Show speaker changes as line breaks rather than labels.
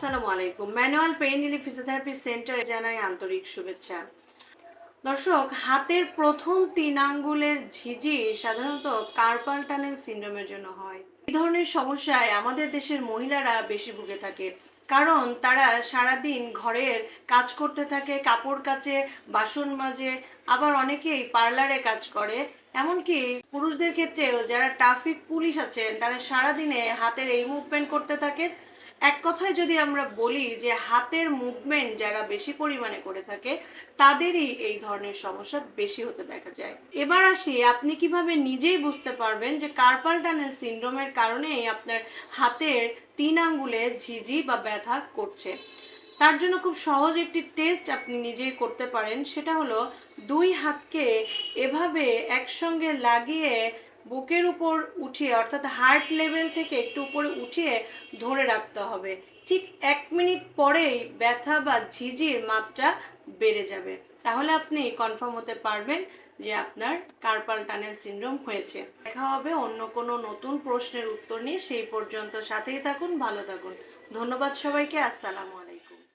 আসসালামু আলাইকুম। Manual pain relief physiotherapy জানাই আন্তরিক শুভেচ্ছা। দর্শক, হাতের প্রথম তিন আঙ্গুলের ঝিঝি সাধারণত কার্পাল টানেল সিন্ড্রোমের জন্য হয়। এই ধরনের সমস্যায় আমাদের দেশের মহিলারা বেশি ভুগে থাকে। কারণ তারা সারাদিন ঘরের কাজ করতে থাকে, কাপড় কাচে, বাসন মাজে, আবার অনেকেই পার্লারে কাজ করে। এমনকি পুরুষদের ক্ষেত্রেও যারা ট্রাফিক পুলিশ আছেন, তারা সারাদিনে হাতের এই মুভমেন্ট করতে থাকে এক কথায় যদি আমরা বলি যে হাতের মুভমেন্ট যারা বেশি পরিমাণে করে থাকে, তাদেরই এই ধরনের সমস্যা বেশি হতে দেখা যায়। এবার আসি, আপনি কীভাবে নিজেই বুঝতে পারবেন যে কার্পাল টানেল সিন্ড্রোমের কারণেই আপনার হাতের তিন আঙ্গুলে ঝিঝি বা ব্যথা করছে? তার জন্য খুব সহজ একটি টেস্ট আপনি নিজেই করতে পারেন, সেটা হলো দুই হাতকে এভাবে একসঙ্গে লাগিয়ে বুকের উপর উঠিয়ে, অর্থাৎ হার্ট লেভেল থেকে একটু উপরে উঠিয়ে ধরে রাখতে হবে। ঠিক এক মিনিট পরেই ব্যথা বা ঝিঝির মাত্রা বেড়ে যাবে। তাহলে আপনি কনফার্ম হতে পারবেন যে আপনার কার্পাল টানেল সিন্ড্রোম হয়েছে। দেখা হবে অন্য কোনো নতুন প্রশ্নের উত্তর নিয়ে। সেই পর্যন্ত সাথেই থাকুন, ভালো থাকুন। ধন্যবাদ সবাইকে। আসসালামু আলাইকুম।